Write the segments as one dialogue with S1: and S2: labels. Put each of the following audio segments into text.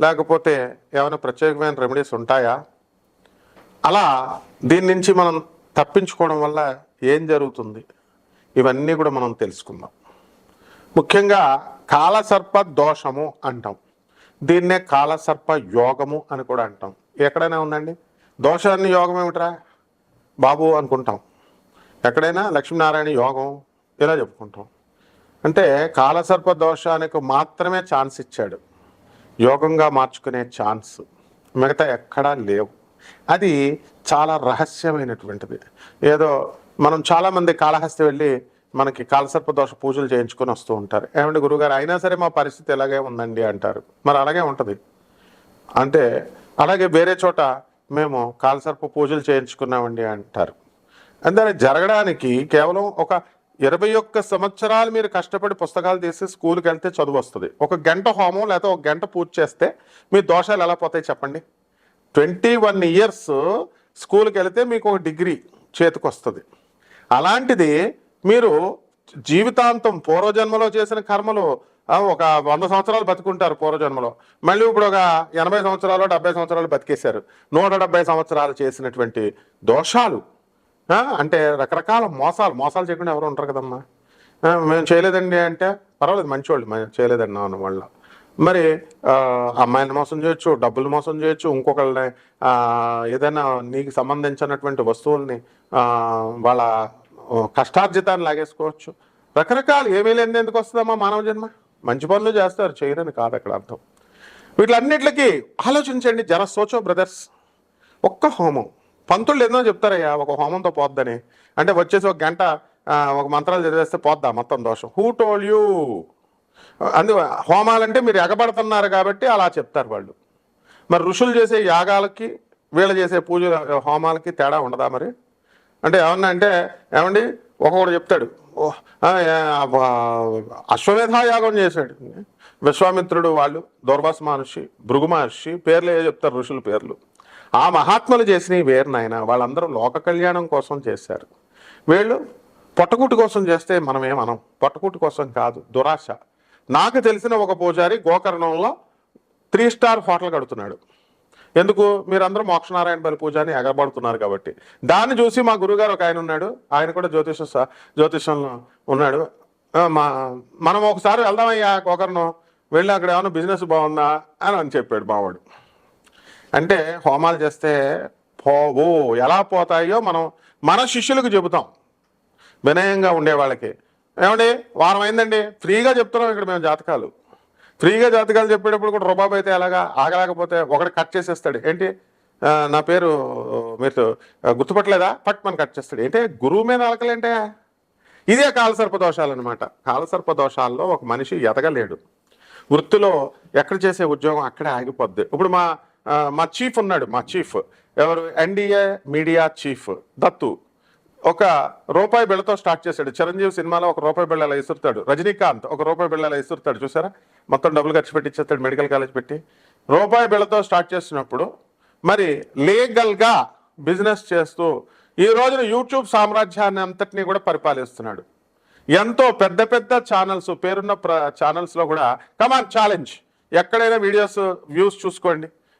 S1: లేకపోతే ఏమైనా ప్రత్యేకమైన రెమెడీస్ ఉంటాయా? అలా దీని నుంచి మనం తప్పించుకోవడం వల్ల ఏం జరుగుతుంది? ఇవన్నీ కూడా మనం తెలుసుకుందాం. ముఖ్యంగా కాలసర్ప దోషము అంటాం. దీన్నే కాలసర్ప యోగము అని కూడా అంటాం. ఎక్కడైనా ఉందండి? దోషాన్ని యోగం ఏమిట్రా? బాబు అనుకుంటాం. ఎక్కడైనా లక్ష్మీనారాయణ యోగం ఇలా చెప్పుకుంటాం. అంటే కాలసర్ప దోషానికి మాత్రమే ఛాన్స్ ఇచ్చాడు. యోగంగా మార్చుకునే ఛాన్స్ మిగతా ఎక్కడా లేవు. అది చాలా రహస్యమైనటువంటిది. ఏదో మనం చాలామంది కాళహస్తి వెళ్ళి మనకి కాలసర్ప దోష పూజలు చేయించుకొని వస్తూ ఉంటారు. ఏమంటే గురుగారు అయినా సరే మా పరిస్థితి ఎలాగే ఉందండి అంటారు. మరి అలాగే ఉంటుంది. అంటే అలాగే వేరే చోట మేము కాలసర్ప పూజలు చేయించుకున్నామండి అంటారు. అంటే జరగడానికి కేవలం ఒక ఇరవై ఒక్క సంవత్సరాలు మీరు కష్టపడి పుస్తకాలు తీసి స్కూల్కి వెళ్తే చదువు వస్తుంది. ఒక గంట హోమం లేకపోతే ఒక గంట పూజ చేస్తే మీ దోషాలు ఎలా పోతాయి చెప్పండి? ట్వంటీ వన్ ఇయర్స్ స్కూల్కి వెళితే మీకు ఒక డిగ్రీ చేతికి వస్తుంది. అలాంటిది మీరు జీవితాంతం పూర్వజన్మలో చేసిన కర్మలు ఒక వంద సంవత్సరాలు బతుకుంటారు పూర్వజన్మలో. మళ్ళీ ఇప్పుడు ఒక ఎనభై సంవత్సరాలు డెబ్బై సంవత్సరాలు బతికేశారు. నూట సంవత్సరాలు చేసినటువంటి దోషాలు అంటే రకరకాల మోసాలు మోసాలు చేయకుండా ఎవరు ఉంటారు కదమ్మా. మేము చేయలేదండి అంటే పర్వాలేదు మంచివాళ్ళు చేయలేదండి అన్న వాళ్ళ. మరి అమ్మాయిని మోసం చేయొచ్చు డబ్బులు మోసం చేయొచ్చు ఇంకొకళ్ళని ఏదైనా నీకు సంబంధించినటువంటి వస్తువుల్ని వాళ్ళ కష్టార్జితాన్ని లాగేసుకోవచ్చు. రకరకాలు ఏమీ లేని ఎందుకు వస్తుందమ్మా మానవ జన్మ? మంచి పనులు చేస్తారు చేయరని కాదు అక్కడ అర్థం. వీటిలన్నిటికీ ఆలోచించండి జర సోచో బ్రదర్స్. ఒక్క హోమం. పంతులు ఏదో చెప్తారయ్యా ఒక హోమంతో పోద్దని. అంటే వచ్చేసి ఒక గంట ఒక మంత్రాలు చదివేస్తే పోద్దా మొత్తం దోషం? హూ టోల్ యూ అందు హోమాలంటే మీరు ఎగబడుతున్నారు కాబట్టి అలా చెప్తారు వాళ్ళు. మరి ఋషులు చేసే యాగాలకి వీళ్ళు చేసే పూజ హోమాలకి తేడా ఉండదా మరి? అంటే ఏమన్నా అంటే ఏమండి ఒక్కొక్కడు చెప్తాడు ఓ, అశ్వమేధ యాగం చేశాడు. విశ్వామిత్రుడు వాళ్ళు దౌర్వాస మహర్షి భృగు మహర్షి పేర్లు ఏ చెప్తారు ఋషుల పేర్లు. ఆ మహాత్ములు చేసినవి వేరు నాయన. వాళ్ళందరూ లోక కళ్యాణం కోసం చేశారు. వీళ్ళు పొట్టకూటి కోసం చేస్తే మనం ఏమనం? పొట్టకూటి కోసం కాదు దురాశ. నాకు తెలిసిన ఒక పూజారి గోకర్ణంలో త్రీ స్టార్ హోటల్ కడుతున్నాడు. ఎందుకు? మీరందరూ మోక్షనారాయణ బలి పూజని ఎగబడుతున్నారు కాబట్టి. దాన్ని చూసి మా గురుగారు ఒక ఆయన ఉన్నాడు. ఆయన కూడా జ్యోతిష జ్యోతిషంలో ఉన్నాడు. మా మనం ఒకసారి వెళ్దామయ్యా గోకర్ణం. వెళ్ళి అక్కడ ఏమైనా బిజినెస్ బాగుందా అని అని చెప్పాడు మావాడు. అంటే హోమాలు చేస్తే పోవు ఎలా పోతాయో మనం మన శిష్యులకు చెబుతాం. వినయంగా ఉండే వాళ్ళకి. ఏమండి వారం అయిందండి. ఫ్రీగా చెప్తున్నాం ఇక్కడ మేము జాతకాలు. ఫ్రీగా జాతకాలు చెప్పేటప్పుడు కూడా రుబాబు అయితే ఎలాగా ఆగలేకపోతే ఒకటి కట్ చేసేస్తాడు. ఏంటి? నా పేరు మీరు గుర్తుపట్టలేదా? పట్ మన కట్ చేస్తాడు. ఏంటి? గురువు మీద అలకలేంటే ఇదే కాలసర్ప దోషాలు అనమాట కాలసర్ప దోషాల్లో ఒక మనిషి ఎదగలేడు. వృత్తిలో ఎక్కడ చేసే ఉద్యోగం అక్కడే ఆగిపోద్ది. ఇప్పుడు మా మా చీఫ్ ఉన్నాడు మా చీఫ్. ఎవరు? NDA media chief Dattu. ఒక రూపాయి బిళ్ళతో స్టార్ట్ చేశాడు. చిరంజీవి సినిమాలో ఒక రూపాయి బిళ్ళ అలా ఇసురుతాడు. రజనీకాంత్ ఒక రూపాయి బిళ్ళ అలా ఇసురుతాడు చూసారా? మొత్తం డబ్బులు ఖర్చు పెట్టి ఇచ్చేస్తాడు మెడికల్ కాలేజ్ పెట్టి. రూపాయి బిళ్ళతో స్టార్ట్ చేసినప్పుడు మరి లీగల్గా బిజినెస్ చేస్తూ ఈ రోజున యూట్యూబ్ సామ్రాజ్యాన్ని అంతటినీ కూడా పరిపాలిస్తున్నాడు. ఎంతో పెద్ద పెద్ద ఛానల్స్ పేరున్న ప్ర ఛానల్స్లో కూడా కమాన్ ఛాలెంజ్. ఎక్కడైనా వీడియోస్ వ్యూస్ చూసుకోండి.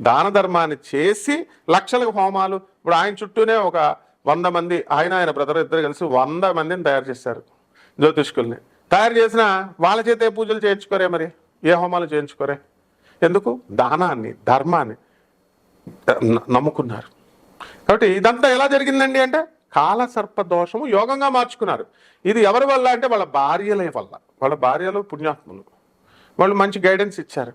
S1: దాన ధర్మాన్ని చేసి లక్షలకు హోమాలు. ఇప్పుడు ఆయన చుట్టూనే ఒక వంద మంది ఆయన ఆయన బ్రదర్ ఇద్దరు కలిసి వంద మందిని తయారు చేశారు జ్యోతిష్కుల్ని. తయారు చేసిన వాళ్ళ చేత పూజలు చేయించుకోరే మరి? ఏ హోమాలు చేయించుకోరే? ఎందుకు? దానాన్ని ధర్మాన్ని నమ్ముకున్నారు. కాబట్టి ఇదంతా ఎలా జరిగిందండి అంటే కాల సర్ప దోషము యోగంగా మార్చుకున్నారు. ఇది ఎవరి వల్ల అంటే వాళ్ళ భార్యల వల్ల. వాళ్ళ భార్యలు పుణ్యాత్ములు. వాళ్ళు మంచి గైడెన్స్ ఇచ్చారు.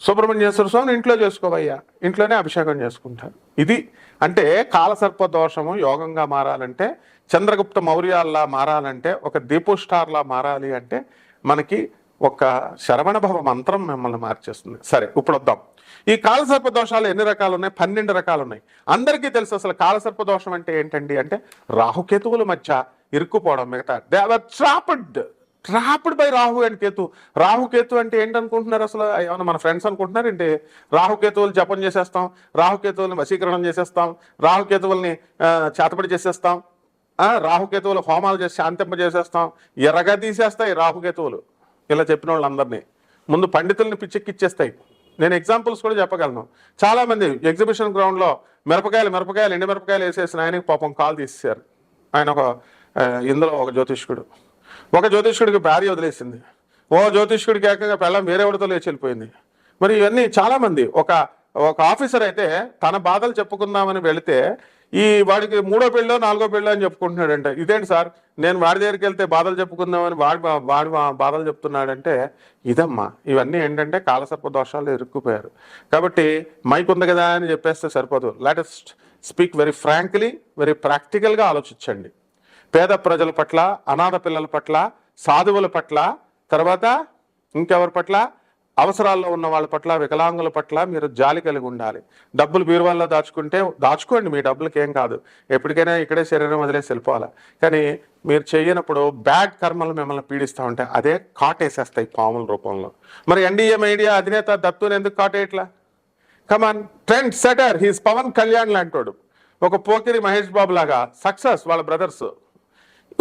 S1: సుబ్రహ్మణ్యేశ్వర స్వామిని ఇంట్లో చేసుకోవయ్యా. ఇంట్లోనే అభిషేకం చేసుకుంటారు. ఇది అంటే కాలసర్ప దోషము యోగంగా మారాలంటే చంద్రగుప్త మౌర్యాల్లా మారాలంటే ఒక దీపోస్టార్లా మారాలి అంటే మనకి ఒక శరవణభవ మంత్రం మిమ్మల్ని మార్చేస్తుంది. సరే ఇప్పుడు వద్దాం. ఈ కాలసర్ప దోషాలు ఎన్ని రకాలు ఉన్నాయి పన్నెండు రకాలు ఉన్నాయి అందరికీ తెలుసు అసలు కాలసర్ప దోషం అంటే ఏంటండి? అంటే రాహుకేతువుల మధ్య ఇరుక్కుపోవడం మిగతా. They're trapped trapped by Rahu and Ketu. Rahu Ketu అంటే ఏంటనుకుంటున్నారు అసలు? ఏమన్నా మన ఫ్రెండ్స్ అనుకుంటున్నారు ఏంటి? రాహుకేతువులు జపం చేసేస్తాం. రాహుకేతువులను వశీకరణం చేసేస్తాం. రాహుకేతువుల్ని చేతపడి చేసేస్తాం. ఆ, రాహుకేతువులు హోమాలు చేసి శాంతింప చేసేస్తాం. ఎర్రగా తీసేస్తాయి రాహుకేతువులు ఇలా చెప్పిన వాళ్ళందరినీ. ముందు పండితుల్ని పిచ్చెక్కిచ్చేస్తాయి. నేను ఎగ్జాంపుల్స్ కూడా చెప్పగలను. చాలామంది ఎగ్జిబిషన్ గ్రౌండ్లో మిరపకాయలు మిరపకాయలు ఎండి మిరపకాయలు వేసేసిన ఆయనకి పాపం కాల్ తీసేశారు. ఆయన ఒక ఇందులో ఒక జ్యోతిష్కుడు. ఒక జ్యోతిష్కుడికి భార్య వదిలేసింది. ఓ జ్యోతిష్కుడికి ఏకంగా పెళ్ళం వేరే వాడితో లేచి వెళ్ళిపోయింది. మరి ఇవన్నీ చాలామంది ఒక ఒక ఆఫీసర్ అయితే తన బాధలు చెప్పుకుందామని వెళితే ఈ వాడికి మూడో పెళ్ళో నాలుగో పెళ్ళో అని చెప్పుకుంటున్నాడంటే. ఇదేంటి సార్? నేను వాడి దగ్గరికి వెళ్తే బాధలు చెప్పుకుందామని వాడి వాడి బాధలు చెప్తున్నాడంటే ఇదమ్మా. ఇవన్నీ ఏంటంటే కాలసర్ప దోషాలు ఇరుక్కుపోయారు. కాబట్టి మైక్ ఉంది కదా అని చెప్పేస్తే సరిపోదు. Latest speak very frankly very ప్రాక్టికల్గా ఆలోచించండి. పేద ప్రజల పట్ల అనాథ పిల్లల పట్ల సాధువుల పట్ల తర్వాత ఇంకెవరి పట్ల అవసరాల్లో ఉన్న వాళ్ళ పట్ల వికలాంగుల పట్ల మీరు జాలి కలిగి ఉండాలి. డబ్బులు బీరువాల్లో దాచుకుంటే దాచుకోండి మీ డబ్బులకి ఏం కాదు. ఎప్పటికైనా ఇక్కడే శరీరం వదిలేసి వెళ్ళిపోవాలి. కానీ మీరు చేయనప్పుడు బ్యాడ్ కర్మలు మిమ్మల్ని పీడిస్తూ ఉంటాయి. అదే కాటేసేస్తాయి పాముల రూపంలో. మరి ఎన్డీఏ మీడియా అధినేత దత్తుని ఎందుకు కాటేయట్లా? Come on trend setter he's Pawan Kalyan లాంటోడు. ఒక పోకిరి మహేష్ బాబు లాగా సక్సెస్ వాళ్ళ బ్రదర్స్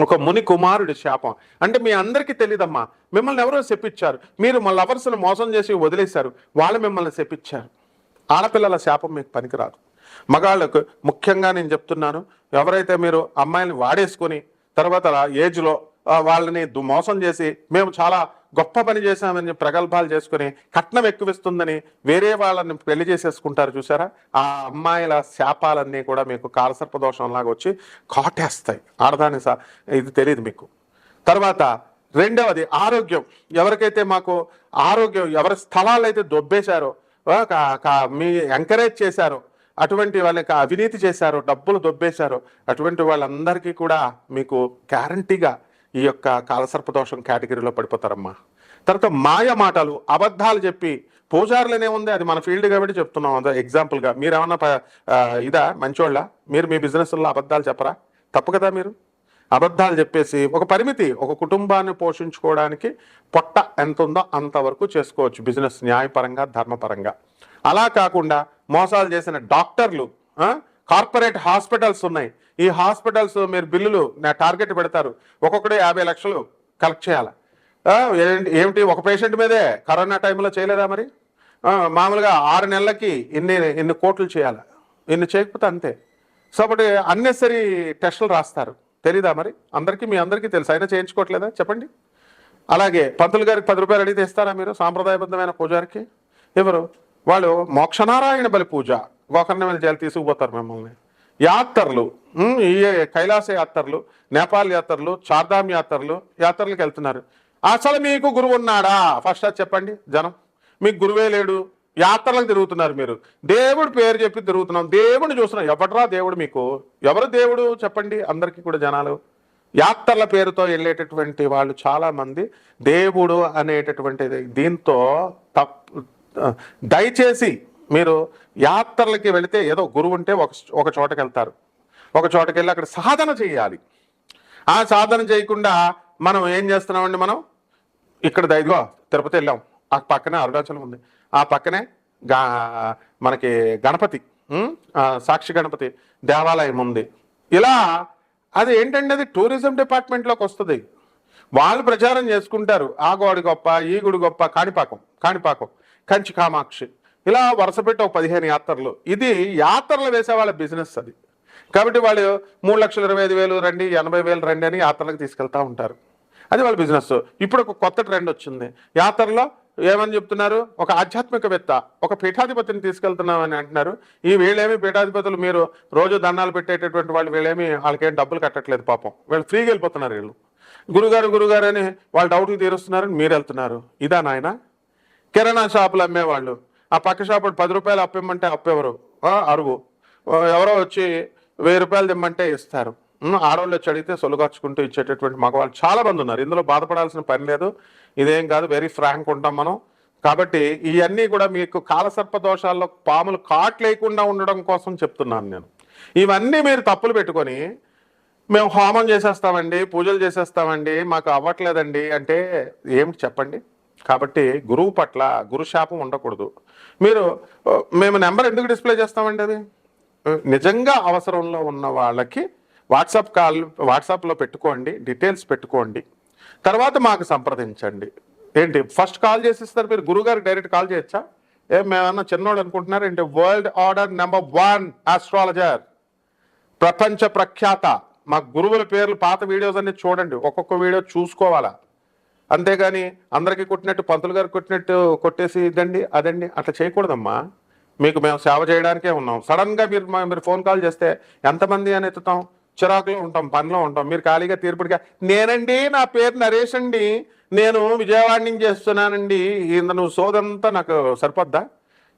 S1: ఒక ముని కుమారుడి శాపం. అంటే మీ అందరికీ తెలియదమ్మా మిమ్మల్ని ఎవరో చెప్పించారు మీరు మా లవర్స్ను మోసం చేసి వదిలేశారు. వాళ్ళు మిమ్మల్ని చెప్పించారు ఆడపిల్లల శాపం మీకు పనికిరాదు. మగాళ్ళకు ముఖ్యంగా నేను చెప్తున్నాను ఎవరైతే మీరు అమ్మాయిని వాడేసుకొని తర్వాత ఏజ్లో వాళ్ళని దు- మోసం చేసి మేము చాలా గొప్ప పని చేశామని ప్రగల్భాలు చేసుకుని కట్నం ఎక్కువిస్తుందని వేరే వాళ్ళని పెళ్ళి చేసేసుకుంటారు చూసారా ఆ అమ్మాయిల శాపాలన్నీ కూడా మీకు కాలసర్ప దోషంలాగా వచ్చి కాటేస్తాయి. ఆడదాని సా ఇది తెలియదు మీకు. తర్వాత రెండవది ఆరోగ్యం. ఎవరికైతే మాకు ఆరోగ్యం ఎవరి స్థలాలు అయితే దొబ్బేశారో కా- కా- మీ ఎంకరేజ్ చేశారో అటువంటి వాళ్ళకి అవినీతి చేశారో డబ్బులు దొబ్బేశారో అటువంటి వాళ్ళందరికీ కూడా మీకు గ్యారంటీగా ఈ యొక్క కాలసర్పదోషం కేటగిరీలో పడిపోతారమ్మా. తర్వాత మాయ మాటలు అబద్ధాలు చెప్పి పూజారులనే ఉంది అది మన ఫీల్డ్ కాబట్టి చెప్తున్నాం. అదే ఎగ్జాంపుల్గా మీరు ఏమన్నా ప- ఇదా? మంచోళ్ళ? మీరు మీ బిజినెస్లో అబద్ధాలు చెప్పరా? తప్పు కదా మీరు? అబద్ధాలు చెప్పేసి ఒక పరిమితి ఒక కుటుంబాన్ని పోషించుకోవడానికి పొట్ట ఎంత ఉందో అంతవరకు చేసుకోవచ్చు బిజినెస్ న్యాయపరంగా ధర్మపరంగా. అలా కాకుండా మోసాలు చేసిన డాక్టర్లు కార్పొరేట్ హాస్పిటల్స్ ఉన్నాయి. ఈ హాస్పిటల్స్ మీరు బిల్లులు నా టార్గెట్ పెడతారు. ఒక్కొక్కటి యాభై లక్షలు కలెక్ట్ చేయాలి. ఏంటి ఏమిటి ఒక పేషెంట్ మీదే కరోనా టైంలో చేయలేదా మరి? మామూలుగా ఆరు నెలలకి ఇన్ని ఇన్ని కోట్లు చేయాలి. ఇన్ని చేయకపోతే అంతే. సో ఒకటి అన్నెసరీ టెస్టులు రాస్తారు. తెలీదా మరి? అందరికీ మీ అందరికీ తెలుసు. అయినా చేయించుకోవట్లేదా? చెప్పండి. అలాగే పంతులు గారికి పది రూపాయలు అడిగితే ఇస్తారా మీరు సాంప్రదాయబద్ధమైన పూజారికి? ఎవరు? వాళ్ళు మోక్షనారాయణ బలి పూజ. గోకర్ణ మీద జైలు తీసుకుపోతారు మిమ్మల్ని. యాత్రలు ఈ కైలాస యాత్రలు నేపాల్ యాత్రలు చార్ధామ్ యాత్రలు యాత్రలకు వెళ్తున్నారు. అసలు మీకు గురువు ఉన్నాడా? ఫస్ట్ అది చెప్పండి జనం. మీకు గురువే లేడు. యాత్రలకు తిరుగుతున్నారు మీరు. దేవుడు పేరు చెప్పి తిరుగుతున్నాం. దేవుడిని చూస్తున్నాం. ఎవడరా దేవుడు మీకు? ఎవరు దేవుడు? చెప్పండి అందరికీ కూడా జనాలు. యాత్రల పేరుతో వెళ్ళేటటువంటి వాళ్ళు చాలామంది దేవుడు అనేటటువంటి దీంతో తప్పు దయచేసి మీరు యాత్రలకి వెళితే ఏదో గురువు ఉంటే ఒక ఒక చోటకి వెళ్తారు. ఒక చోటకి వెళ్ళి అక్కడ సాధన చేయాలి. ఆ సాధన చేయకుండా మనం ఏం చేస్తున్నామండి మనం? ఇక్కడ దైదిగో తిరుపతి వెళ్ళాం. ఆ పక్కనే అరుణాచలం ఉంది. ఆ పక్కనే గా మనకి గణపతి సాక్షి గణపతి దేవాలయం ఉంది. ఇలా అది ఏంటంటే అది? టూరిజం డిపార్ట్మెంట్లోకి వస్తుంది. వాళ్ళు ప్రచారం చేసుకుంటారు. ఆ గోడి గొప్ప ఈ గుడి గొప్ప కాణిపాకం కాణిపాకం. కంచి కామాక్షి. ఇలా వరుసపెట్టి ఒక పదిహేను యాత్రలు. ఇది యాత్రలు వేసే వాళ్ళ బిజినెస్ అది. కాబట్టి వాళ్ళు మూడు లక్షల ఇరవై ఐదు వేలు రండి ఎనభై వేలు రండి అని యాత్రలకు తీసుకెళ్తూ ఉంటారు. అది వాళ్ళ బిజినెస్. ఇప్పుడు ఒక కొత్త ట్రెండ్ వచ్చింది. యాత్రలో ఏమని చెప్తున్నారు? ఒక ఆధ్యాత్మికవేత్త ఒక పీఠాధిపతిని తీసుకెళ్తున్నామని అంటున్నారు. ఈ వీళ్ళేమి పీఠాధిపతులు మీరు రోజు దండాలు పెట్టేటటువంటి వాళ్ళు వీళ్ళేమి వాళ్ళకేం డబ్బులు కట్టట్లేదు పాపం. వీళ్ళు ఫ్రీగా వెళ్ళిపోతున్నారు వీళ్ళు. గురుగారు గురుగారు అని వాళ్ళ డౌట్లు తీరుస్తున్నారని మీరు వెళ్తున్నారు. ఇదా నాయనా? కిరాణా షాపులు అమ్మేవాళ్ళు. ఆ పక్క షాపు పది రూపాయలు అప్పిమ్మంటే అప్పెవరు? అరువు ఎవరో వచ్చి వెయ్యి రూపాయలు తెమ్మంటే ఇస్తారు. ఆడవాళ్ళు వచ్చి అడిగితే సొలుగార్చుకుంటూ ఇచ్చేటటువంటి మగవాళ్ళు చాలా మంది ఉన్నారు. ఇందులో బాధపడాల్సిన పని లేదు. ఇదేం కాదు వెరీ ఫ్రాంక్ ఉంటాం మనం. కాబట్టి ఇవన్నీ కూడా మీకు కాలసర్ప దోషాల్లో పాములు కాట్ లేకుండా ఉండడం కోసం చెప్తున్నాను నేను. ఇవన్నీ మీరు తప్పులు పెట్టుకొని మేము హోమం చేసేస్తామండి పూజలు చేసేస్తామండి మాకు అవ్వట్లేదండి అంటే ఏమిటి చెప్పండి? కాబట్టి గురువు పట్ల గురు శాపం ఉండకూడదు. మీరు మేము నెంబర్ ఎందుకు డిస్ప్లే చేస్తామండి అది? నిజంగా అవసరంలో ఉన్న వాళ్ళకి వాట్సాప్ కాల్ వాట్సాప్లో పెట్టుకోండి డీటెయిల్స్ పెట్టుకోండి. తర్వాత మాకు సంప్రదించండి. ఏంటి ఫస్ట్ కాల్ చేసిస్తారు మీరు? గురుగారికి డైరెక్ట్ కాల్ చేయొచ్చా? ఏం మేమన్నా చిన్నోడు అనుకుంటున్నారు? ఏంటి world order number one astrologer. ప్రపంచ ప్రఖ్యాత. మా గురువుల పేర్లు పాత వీడియోస్ అన్ని చూడండి. ఒక్కొక్క వీడియో చూసుకోవాలా? అంతేగాని అందరికీ కొట్టినట్టు పంతులు గారు కొట్టినట్టు కొట్టేసి ఇదండి అదండి అట్లా చేయకూడదమ్మా. మీకు మేము సేవ చేయడానికే ఉన్నాం. సడన్గా మీరు మీరు ఫోన్ కాల్ చేస్తే ఎంతమంది అని ఎత్తుతాం? చిరాకులో ఉంటాం పనిలో ఉంటాం. మీరు ఖాళీగా తీర్పుడిగా నేనండి నా పేరు నరేష్ అండి. నేను విజయవాడ నుంచి చేస్తున్నానండి. ఇంత నువ్వు సోదంతా నాకు సరిపోద్దా?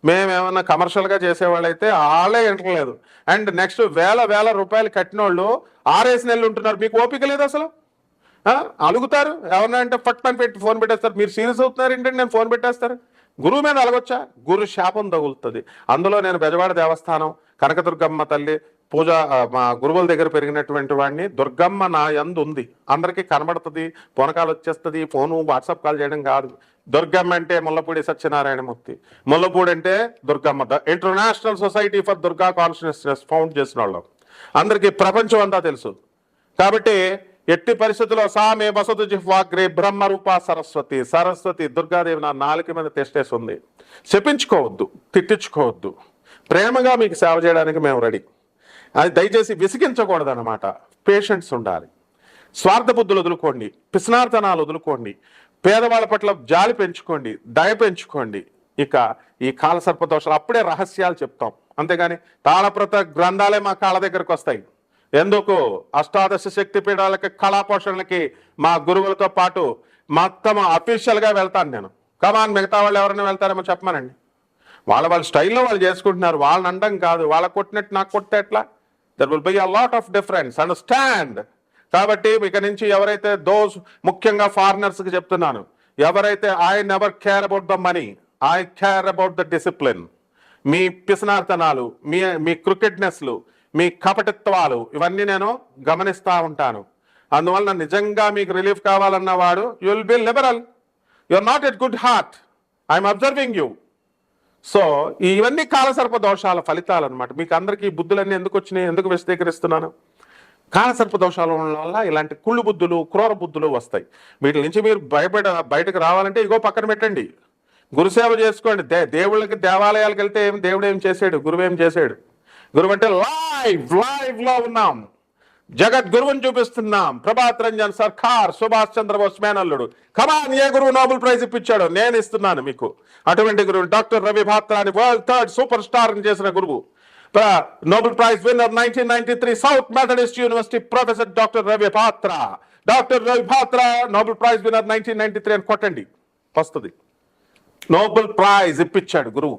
S1: మేమేమన్నా కమర్షియల్గా చేసేవాళ్ళైతే వాళ్ళే వింటలేదు అండ్ నెక్స్ట్ వేల వేల రూపాయలు కట్టిన వాళ్ళు ఆరేసి నెలలు ఉంటున్నారు. మీకు ఓపిక లేదు అసలు? అలుగుతారు. ఎవరన్నా అంటే ఫట్ పెట్టి ఫోన్ పెట్టేస్తారు. మీరు సీరియస్ అవుతున్నారు ఏంటంటే నేను ఫోన్ పెట్టేస్తారు. గురువు మీద అలగొచ్చా? గురు శాపం తగులుతుంది. అందులో నేను బెజవాడ దేవస్థానం కనకదుర్గమ్మ తల్లి పూజ మా గురువుల దగ్గర పెరిగినటువంటి వాడిని దుర్గమ్మ నా యందు ఉంది. అందరికీ కనబడుతుంది. పొనకాలు వచ్చేస్తుంది. ఫోను వాట్సాప్ కాల్ చేయడం కాదు. దుర్గమ్మ అంటే ముల్లపూడి సత్యనారాయణమూర్తి. ముల్లపూడి అంటే Durgamma. The international society for Durga consciousness found చేసిన వాళ్ళం. అందరికీ ప్రపంచం అంతా తెలుసు. కాబట్టి ఎట్టి పరిస్థితుల్లో సామే వసతు జిహ్వాగ్రే బ్రహ్మరూప సరస్వతి సరస్వతి దుర్గాదేవి నా నాలుక మీద తెస్టేస్తుంది ఉంది. చెప్పించుకోవద్దు తిట్టించుకోవద్దు. ప్రేమగా మీకు సేవ చేయడానికి మేము రెడీ. అది దయచేసి విసిగించకూడదు అనమాట పేషెంట్స్ ఉండాలి. స్వార్థ బుద్ధులు వదులుకోండి పిస్నార్తనాలు వదులుకోండి పేదవాళ్ళ పట్ల జాలి పెంచుకోండి దయ పెంచుకోండి. ఇక ఈ కాలసర్పదోషాలు అప్పుడే రహస్యాలు చెప్తాం. అంతేగాని తాళప్రత గ్రంథాలే మా కాళ్ళ దగ్గరకు వస్తాయి. ఎందుకు? అష్టాదశ శక్తి పీఠాలకి కళాపోషణలకి మా గురువులతో పాటు మొత్తం అఫీషియల్గా వెళ్తాను నేను. కమాన్ మిగతా వాళ్ళు ఎవరైనా వెళ్తారేమో చెప్పమనండి. వాళ్ళ వాళ్ళ స్టైల్లో వాళ్ళు చేసుకుంటున్నారు. వాళ్ళని అండం కాదు. వాళ్ళ కొట్టినట్టు నాకు కొట్టే ఎట్లా? There will be a lot of difference understand కాబట్టి ఇక నుంచి ఎవరైతే దోస్ ముఖ్యంగా ఫారినర్స్కి చెప్తున్నాను ఎవరైతే I never care about the money I care about the discipline మీ పిసనార్తనాలు మీ మీ క్రికెట్నెస్లు మీ కపటిత్వాలు ఇవన్నీ నేను గమనిస్తూ ఉంటాను. అందువలన నిజంగా మీకు రిలీఫ్ కావాలన్న వాడు you will be liberal you are not at good heart I'm observing you so ఇవన్నీ కాలసర్ప దోషాల ఫలితాలు అనమాట మీకు అందరికీ బుద్ధులన్నీ ఎందుకు వచ్చినాయి? ఎందుకు విశదీకరిస్తున్నాను కాలసర్ప దోషాలు ఉండడం వల్ల ఇలాంటి కుళ్ళు బుద్ధులు క్రూర బుద్ధులు వస్తాయి. వీటి నుంచి మీరు భయపడ బయటకు రావాలంటే ఇగో పక్కన పెట్టండి. గురుసేవ చేసుకోండి. దే దేవుళ్ళకి దేవాలయాలకు వెళ్తే ఏం దేవుడు ఏం చేశాడు? గురువు ఏం చేశాడు? గురువు అంటే లైవ్ లైవ్లో ఉన్నాం. జగత్ గురువుని చూపిస్తున్నాం. ప్రభాత్ రంజన్ సర్కార్ సుభాష్ చంద్రబోస్ మేనల్లుడు. కమాన్ ఏ గురువు నోబెల్ ప్రైజ్ ఇప్పించాడు నేను ఇస్తున్నాను మీకు. అటువంటి గురువు డాక్టర్ రవి భాత్రాని వరల్డ్ థర్డ్ సూపర్ స్టార్ చేసిన గురువు. Nobel prize winner nineteen ninety three south Methodist university professor doctor Ravi Batra. Doctor Ravi Batra Nobel prize winner nineteen ninety three అని కొట్టండి. వస్తుంది. నోబెల్ ప్రైజ్ ఇప్పించాడు గురువు.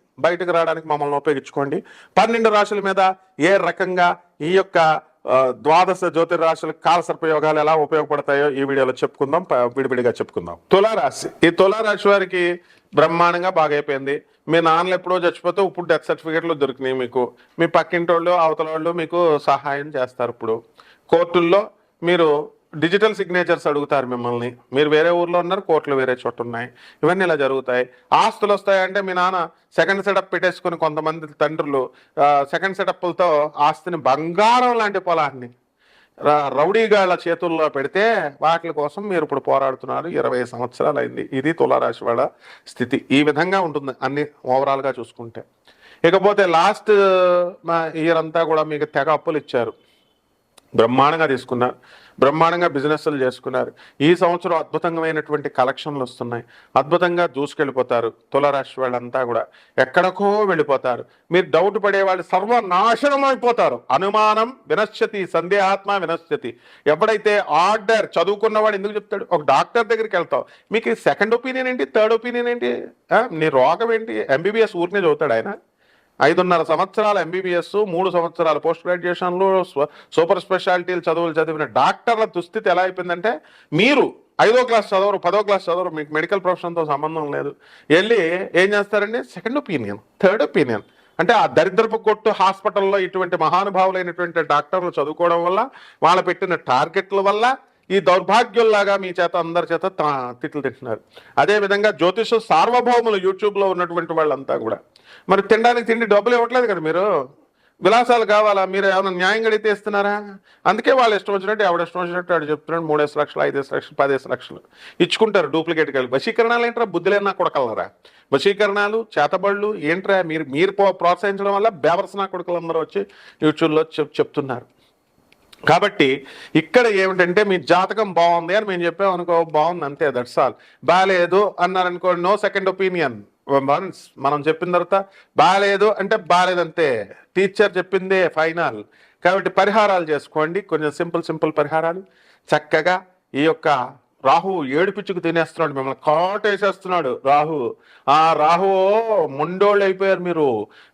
S1: బయటకు రావడానికి మమ్మల్ని ఉపయోగించుకోండి. పన్నెండు రాశుల మీద ఏ రకంగా ఈ యొక్క ద్వాదశ జ్యోతిర్రాశుల కాలసర్పయోగాలు ఎలా ఉపయోగపడతాయో ఈ వీడియోలో చెప్పుకుందాం. విడివిడిగా చెప్పుకుందాం. తులారాశి. ఈ తులారాశి వారికి బ్రహ్మాండంగా బాగైపోయింది. మీ నాన్నలు ఎప్పుడో చచ్చిపోతే ఇప్పుడు డెత్ సర్టిఫికేట్లు దొరికినాయి మీకు. మీ పక్కింటి వాళ్ళు అవతల వాళ్ళు మీకు సహాయం చేస్తారు ఇప్పుడు. కోర్టుల్లో మీరు డిజిటల్ సిగ్నేచర్స్ అడుగుతారు మిమ్మల్ని. మీరు వేరే ఊర్లో ఉన్నారు కోర్టులు వేరే చోట ఉన్నాయి. ఇవన్నీ ఇలా జరుగుతాయి. ఆస్తులు వస్తాయంటే మీ నాన్న సెకండ్ సెటప్ పెట్టేసుకుని కొంతమంది తండ్రులు సెకండ్ సెటప్లతో ఆస్తిని బంగారం లాంటి పొలాన్ని రౌడీగాళ్ళ చేతుల్లో పెడితే వాటి కోసం మీరు ఇప్పుడు పోరాడుతున్నారు. ఇరవై సంవత్సరాలు అయింది ఇది తులారాశి వాళ్ళ స్థితి. ఈ విధంగా ఉంటుంది అన్ని ఓవరాల్గా చూసుకుంటే. ఇకపోతే లాస్ట్ మా ఇయర్ అంతా కూడా మీకు తెగ అప్పులు ఇచ్చారు. బ్రహ్మాండంగా తీసుకున్నారు. బ్రహ్మాండంగా బిజినెస్లు చేసుకున్నారు. ఈ సంవత్సరం అద్భుతమైనటువంటి కలెక్షన్లు వస్తున్నాయి. అద్భుతంగా దూసుకెళ్ళిపోతారు తులరాశి వాళ్ళంతా కూడా. ఎక్కడికో వెళ్ళిపోతారు. మీరు డౌట్ పడే వాళ్ళు సర్వనాశనం అయిపోతారు. అనుమానం వినశ్యతి సందేహాత్మ వినశ్యతి ఎప్పుడైతే ఆర్డర్ చదువుకున్నవాడు ఎందుకు చెప్తాడు? ఒక డాక్టర్ దగ్గరికి వెళ్తావు. మీకు సెకండ్ ఒపీనియన్ ఏంటి? థర్డ్ ఒపీనియన్ ఏంటి? నీ రోగం ఏంటి? ఎంబీబీఎస్ ఊరినే చదువుతాడు ఆయన. ఐదున్నర సంవత్సరాల ఎంబీబీఎస్ మూడు సంవత్సరాల పోస్ట్ గ్రాడ్యుయేషన్లు సూపర్ స్పెషాలిటీలు చదువులు చదివిన డాక్టర్ల దుస్థితి ఎలా అయిపోయిందంటే మీరు ఐదో క్లాస్ చదవరు పదో క్లాస్ చదవరు మీకు మెడికల్ ప్రొఫెషన్తో సంబంధం లేదు. వెళ్ళి ఏం చేస్తారండి సెకండ్ ఒపీనియన్ థర్డ్ ఒపీనియన్. అంటే ఆ దరిద్రపు కొట్టు హాస్పిటల్లో ఇటువంటి మహానుభావులైనటువంటి డాక్టర్లు చదువుకోవడం వల్ల వాళ్ళు పెట్టిన టార్గెట్ల వల్ల ఈ దౌర్భాగ్యుల్లాగా మీ చేత అందరి చేత తా- తిట్లు తింటున్నారు. అదే విధంగా జ్యోతిష సార్వభౌములు యూట్యూబ్లో ఉన్నటువంటి వాళ్ళంతా కూడా. మరి తినడానికి తిండి డబ్బులు ఇవ్వట్లేదు కదా మీరు? విలాసాలు కావాలా? మీరు ఏమైనా న్యాయం గడితే ఇస్తున్నారా? అందుకే వాళ్ళు ఇష్టం వచ్చినట్టు ఎవడు ఇష్టం వచ్చినట్టు వాడు చెప్తున్నాడు మూడేసి లక్షలు ఐదేసి లక్షలు పదేసి లక్షలు. ఇచ్చుకుంటారు డూప్లికేట్ కలిగి వశీకరణాలు ఏంట్రా? బుద్ధులేనా కొడకలరా? వశీకరణాలు చేతబళ్ళు ఏంట్రా? మీరు మీరు ప్రోత్సహించడం వల్ల బేవర్సనా కొడుకులందరూ వచ్చి యూట్యూబ్లో చెప్ చెప్తున్నారు. కాబట్టి ఇక్కడ ఏమిటంటే మీ జాతకం బాగుంది అని మేము చెప్పాం అనుకో బాగుంది అంతే దట్స్ ఆల్ బాగాలేదు అన్నారనుకో నో సెకండ్ ఒపీనియన్ వన్స్ మనం చెప్పిన తర్వాత బాగాలేదు అంటే బాగాలేదంతే. టీచర్ చెప్పిందే ఫైనల్ కాబట్టి పరిహారాలు చేసుకోండి. కొంచెం సింపుల్ సింపుల్ పరిహారాలు. చక్కగా ఈ యొక్క రాహు ఏడుపిచ్చుకు తినేస్తున్నాడు మిమ్మల్ని కాటేసేస్తున్నాడు రాహు. ఆ రాహు మొండోళ్ళు అయిపోయారు మీరు.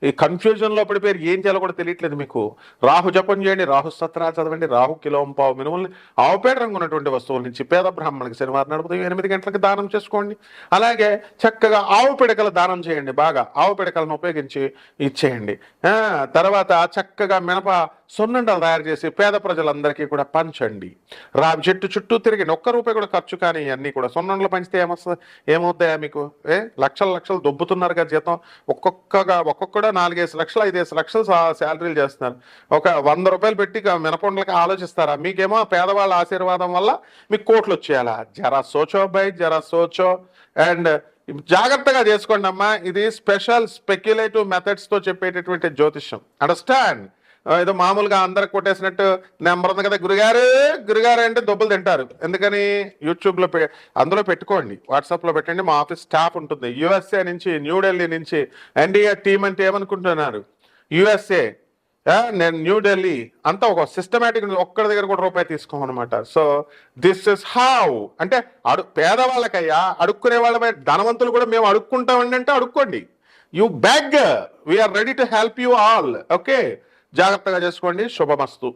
S1: ఈ కన్ఫ్యూజన్లో పడిపోయారు ఏం చేయాలో కూడా తెలియట్లేదు మీకు. రాహు జపం చేయండి రాహు సత్రా చదవండి రాహు కిలోం పావు. మినుముల్ని ఆవుపేట రంగు ఉన్నటువంటి వస్తువుల నుంచి పేద బ్రాహ్మణునికి శనివారం నడుపుతాం ఎనిమిది గంటలకు దానం చేసుకోండి. అలాగే చక్కగా ఆవు పిడకలు దానం చేయండి బాగా. ఆవు పిడకలను ఉపయోగించి ఇచ్చేయండి. తర్వాత చక్కగా మినప సున్నుండలు తయారు చేసి పేద ప్రజలందరికీ కూడా పంచండి. రావి చెట్టు చుట్టూ తిరిగి ఒక్క రూపాయి కూడా ఖర్చు కానీ అన్నీ కూడా సున్నుండలు పంచితే ఏమొస్తుంది ఏమవుతాయా మీకు? ఏ? లక్షల లక్షలు దొబ్బుతున్నారు కదా జీతం. ఒక్కొక్కగా ఒక్కొక్కడా నాలుగేసి లక్షలు ఐదేసి లక్షలు శాలరీలు చేస్తున్నారు. ఒక వంద రూపాయలు పెట్టి మినపండ్లకి ఆలోచిస్తారా? మీకేమో పేదవాళ్ళ ఆశీర్వాదం వల్ల మీకు కోట్లు వచ్చేయాలా? జరా సోచో బై జరా సోచో. అండ్ జాగ్రత్తగా చేసుకోండి అమ్మా ఇది స్పెషల్ స్పెక్యులేటివ్ మెథడ్స్తో చెప్పేటటువంటి జ్యోతిష్యం. అండర్స్టాండ్? ఏదో మామూలుగా అందరికి కొట్టేసినట్టు నెంబర్ ఉంది కదా గురుగారు గురుగారు అంటే దొబ్బలు తింటారు. ఎందుకని? యూట్యూబ్లో పె- అందులో పెట్టుకోండి. వాట్సాప్లో పెట్టండి. మా ఆఫీస్ స్టాఫ్ ఉంటుంది. యుఎస్ఏ నుంచి న్యూఢిల్లీ నుంచి ఎన్డీఏ టీం అంటే ఏమనుకుంటున్నారు? యుఎస్ఏ నేను న్యూఢిల్లీ అంతా ఒక సిస్టమేటిక్ ఒక్కడి దగ్గర కూడా రూపాయి తీసుకోమన్నమాట. సో దిస్ ఇస్ హౌ అంటే అడు పేదవాళ్ళకయ్యా అడుక్కునే వాళ్ళ ధనవంతులు కూడా మేము అడుక్కుంటామండి అంటే అడుక్కోండి you beg we're ready to help you all okay జాగ్రత్తగా చేసుకోండి. శుభమస్తు.